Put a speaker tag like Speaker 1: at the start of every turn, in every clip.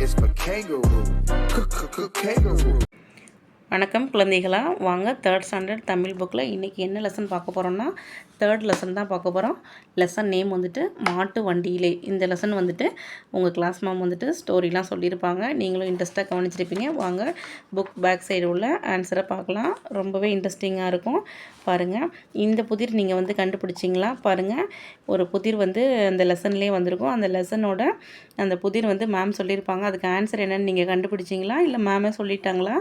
Speaker 1: It's for kangaroo. K -k -k kangaroo.
Speaker 2: வணக்கம் குழந்தைகளா. வாங்க தேர்ட் ஸ்டாண்டர்ட் தமிழ் புக்கில் இன்றைக்கி என்ன லெசன் பார்க்க போகிறோம்னா தேர்ட் லெசன் தான் பார்க்க போகிறோம் லெசன் நேம் வந்துட்டு மாட்டு வண்டியிலே. இந்த லெசன் வந்துட்டு உங்கள் கிளாஸ் மேம் வந்துட்டு ஸ்டோரிலாம் சொல்லியிருப்பாங்க. நீங்களும் இன்ட்ரெஸ்ட்டாக கவனிச்சிருப்பீங்க. வாங்க புக் பேக் சைடு உள்ள ஆன்சரை பார்க்கலாம். ரொம்பவே இன்ட்ரெஸ்டிங்காக இருக்கும். பாருங்கள் இந்த புதிர் நீங்கள் வந்து கண்டுபிடிச்சிங்களா? பாருங்கள் ஒரு புதிர் வந்து அந்த லெசன்லேயே வந்திருக்கும். அந்த லெசனோட அந்த புதிர் வந்து மேம் சொல்லியிருப்பாங்க. அதுக்கு ஆன்சர் என்னென்னு நீங்கள் கண்டுபிடிச்சிங்களா? இல்லை மேமே சொல்லிட்டாங்களா?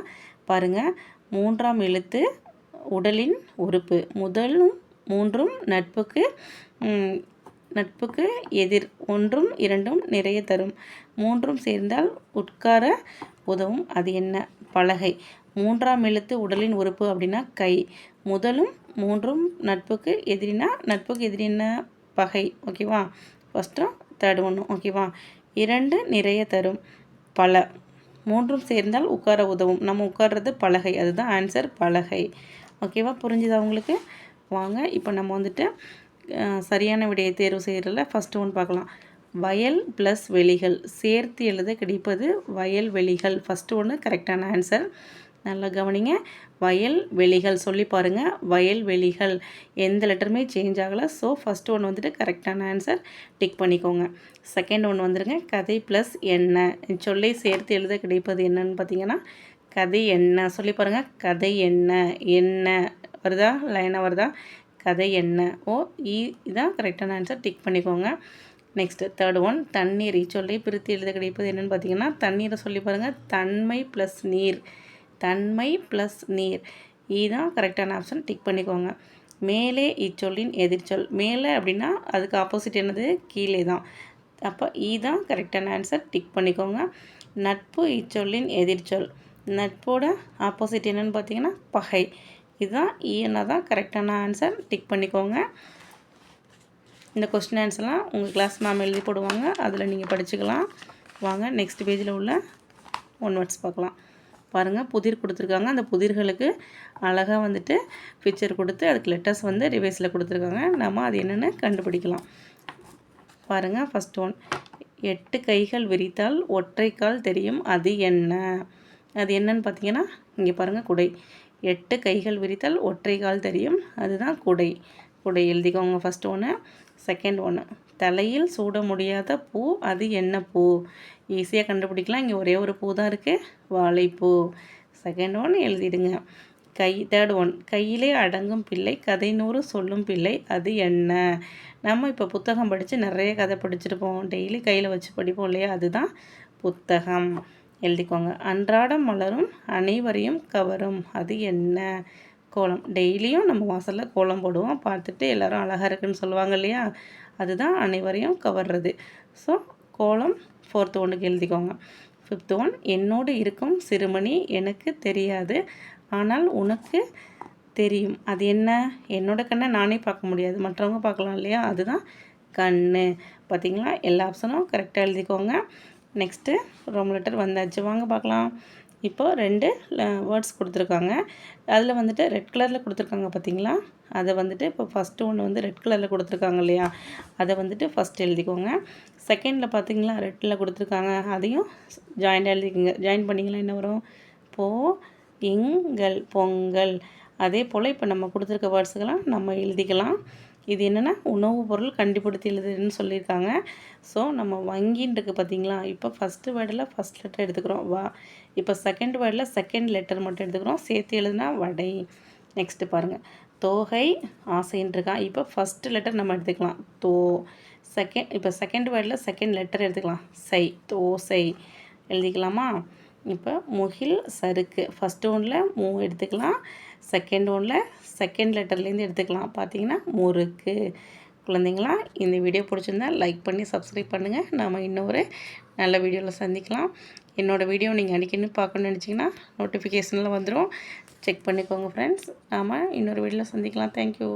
Speaker 2: பாருங்கள் மூன்றாம் எழுத்து உடலின் உறுப்பு. முதலும் மூன்றும் நட்புக்கு நட்புக்கு எதிர். ஒன்றும் இரண்டும் நிறைய தரும். மூன்றும் சேர்ந்தால் உட்கார உதவும். அது என்ன? பலகை. மூன்றாம் எழுத்து உடலின் உறுப்பு அப்படின்னா கை. முதலும் மூன்றும் நட்புக்கு எதிரினா நட்புக்கு எதிரின்னா பகை. ஓகேவா? ஃபஸ்ட்டும் தேர்ட் ஒன்றும் ஓகேவா? இரண்டு நிறைய தரும். பல. மூன்றும் சேர்ந்தால் உட்கார உதவும். நம்ம உட்கார்றது பலகை. அதுதான் ஆன்சர் பலகை. ஓகேவா புரிஞ்சுதா உங்களுக்கு? வாங்க இப்போ நம்ம வந்துட்டு சரியான விடையை தேர்வு செய்கிறதில் ஃபஸ்ட்டு ஒன்று பார்க்கலாம். வயல் ப்ளஸ் வெளிகள். சேர்த்து எழுத கிடைப்பது வயல் வெளிகள். ஃபஸ்ட்டு ஒன்று கரெக்டான ஆன்சர் நல்லா கவனிங்க. வயல் வெளிகள் சொல்லி பாருங்கள் வயல் வெளிகள் எந்த லெட்டருமே சேஞ்ச் ஆகலை. ஸோ ஃபஸ்ட்டு ஒன்று வந்துட்டு கரெக்டான ஆன்சர் டிக் பண்ணிக்கோங்க. செகண்ட் ஒன்று வந்துடுங்க கதை ப்ளஸ் என்ன? சொல்லை சேர்த்து எழுத கிடைப்பது என்னன்னு பார்த்தீங்கன்னா கதை என்ன? சொல்லி பாருங்கள் கதை என்ன? என்ன? வருதா? லைனாக வருதா? கதை என்ன? ஓ இ இதான் கரெக்டான ஆன்சர் டிக் பண்ணிக்கோங்க. நெக்ஸ்ட்டு தேர்ட் ஒன் தண்ணீர் இச்சொல்லை பிரித்து எழுத கிடைப்பது என்னென்னு பார்த்தீங்கன்னா தண்ணீரை சொல்லி பாருங்கள் தன்மை ப்ளஸ் நீர். தன்மை ப்ளஸ் நீர். இதுதான் கரெக்டான ஆப்ஷன் டிக் பண்ணிக்கோங்க. மேலே இச்சொல்லின் எதிர்ச்சொல். மேலே அப்படின்னா அதுக்கு ஆப்போசிட் என்னது? கீழே தான். அப்போ இதுதான் கரெக்டான ஆன்சர் டிக் பண்ணிக்கோங்க. நட்பு இச்சொல்லின் எதிர்ச்சொல். நட்போட ஆப்போசிட் என்னன்னு பார்த்தீங்கன்னா பகை. இதுதான் ஈனா e தான் கரெக்டான ஆன்சர் டிக் பண்ணிக்கோங்க. இந்த கொஸ்டின் ஆன்சர்லாம் உங்கள் கிளாஸ் மேம் எழுதி போடுவாங்க. அதில் நீங்கள் படிச்சுக்கலாம். வாங்க நெக்ஸ்ட் பேஜில் உள்ள ஒன் வேர்ட்ஸ் பார்க்கலாம். பாருங்கள் புதிர் கொடுத்துருக்காங்க. அந்த புதிர்களுக்கு அழகாக வந்துட்டு பிக்சர் கொடுத்து அதுக்கு லெட்டர்ஸ் வந்து ரிவைஸில் கொடுத்துருக்காங்க. நம்ம அது என்னென்னு கண்டுபிடிக்கலாம். பாருங்கள் ஃபஸ்ட் ஒன் எட்டு கைகள் விரித்தால் ஒற்றை கால் தெரியும். அது என்ன? அது என்னன்னு பார்த்தீங்கன்னா இங்கே பாருங்கள் குடை. எட்டு கைகள் விரித்தால் ஒற்றை கால் தெரியும். அதுதான் குடை. குடை எழுதிக்கோங்க ஃபஸ்ட் ஒன்று செகண்ட் ஒன்று தலையில் சூட முடியாத பூ அது என்ன பூ? ஈஸியாக கண்டுபிடிக்கலாம். இங்கே ஒரே ஒரு பூ தான் இருக்குது வாழைப்பூ. செகண்ட் ஒன் எழுதிடுங்க. கை தேர்ட் ஒன் கையிலே அடங்கும் பிள்ளை கதை நூறு சொல்லும் பிள்ளை அது என்ன? நம்ம இப்போ புத்தகம் படித்து நிறைய கதை படிச்சிருப்போம். டெய்லி கையில் வச்சு படிப்போம் இல்லையா? அதுதான் புத்தகம். எழுதிக்கோங்க. அன்றாடம் மலரும் அனைவரையும் கவரும் அது என்ன? கோலம். டெய்லியும் நம்ம வாசலில் கோலம் போடுவோம். பார்த்துட்டு எல்லாரும் அழகாக இருக்குன்னு சொல்லுவாங்க இல்லையா? அதுதான் அனைவரையும் கவர்றது. ஸோ கோலம் ஃபோர்த்து ஒன்றுக்கு எழுதிக்கோங்க. ஃபிஃப்த் ஒன் என்னோடு இருக்கும் சிறுமணி எனக்கு தெரியாது. ஆனால் உனக்கு தெரியும். அது என்ன? என்னோட கண்ணை நானே பார்க்க முடியாது. மற்றவங்க பார்க்கலாம் இல்லையா? அதுதான் கண் பார்த்தீங்களா எல்லா ஆப்ஷனும் கரெக்டாக எழுதிக்கோங்க. நெக்ஸ்ட்டு ரோம் லெட்டர் வந்தாச்சு. வாங்க பார்க்கலாம். இப்போது ரெண்டு வேர்ட்ஸ் கொடுத்துருக்காங்க. அதில் வந்துட்டு ரெட் கலரில் கொடுத்துருக்காங்க பார்த்தீங்களா அதை வந்துட்டு இப்போ ஃபஸ்ட்டு ஒன்று வந்து ரெட் கலரில் கொடுத்துருக்காங்க இல்லையா? அதை வந்துட்டு ஃபஸ்ட் எழுதிக்கோங்க. செகண்டில் பார்த்தீங்களா ரெட்டில் கொடுத்துருக்காங்க. அதையும் ஜாயிண்ட் எழுதிக்கோங்க. ஜாயின் பண்ணிங்களா? என்ன வரும்? போ இங்கள் பொங்கல். அதே போல் இப்போ நம்ம கொடுத்துருக்க வேர்ட்ஸுக்கெல்லாம் நம்ம எழுதிக்கலாம். இது என்னென்னா உணவுப் பொருள் கண்டுபிடித்து எழுதுன்னு சொல்லியிருக்காங்க. ஸோ நம்ம வங்கின்றிருக்கு பார்த்தீங்களா இப்போ ஃபஸ்ட்டு வேர்டில் ஃபஸ்ட் லெட்டர் எடுத்துக்கிறோம். வா. இப்போ செகண்ட் வேர்டில் செகண்ட் லெட்டர் மட்டும் எடுத்துக்கிறோம். சேர்த்து எழுதுனா வடை. நெக்ஸ்ட்டு பாருங்கள் தோகை ஆசைன்றிருக்கான் இப்போ ஃபஸ்ட்டு லெட்டர் நம்ம எடுத்துக்கலாம். தோ. செகண்ட் இப்போ செகண்ட் வேர்டில் செகண்ட் லெட்டர் எடுத்துக்கலாம். சை தோசை. எழுதிக்கலாமா? இப்போ முகில் சருக்கு. ஃபஸ்ட் ஒன்றில் மூ எடுத்துக்கலாம். செகண்ட் ஒன்றில் செகண்ட் லெட்டர்லேருந்து எடுத்துக்கலாம். பார்த்தீங்கன்னா முறுக்கு. குழந்தைங்களா இந்த வீடியோ பிடிச்சிருந்தா லைக் பண்ணி சப்ஸ்கிரைப் பண்ணுங்கள் நாம் இன்னொரு நல்ல வீடியோவில் சந்திக்கலாம். என்னோடய வீடியோ நீங்கள் அடிக்கடி பார்க்கணும்னு நினச்சிங்கன்னா நோட்டிஃபிகேஷனில் வந்துடும் செக் பண்ணிக்கோங்க ஃப்ரெண்ட்ஸ் நாம் இன்னொரு வீடியோவில் சந்திக்கலாம். தேங்க்யூ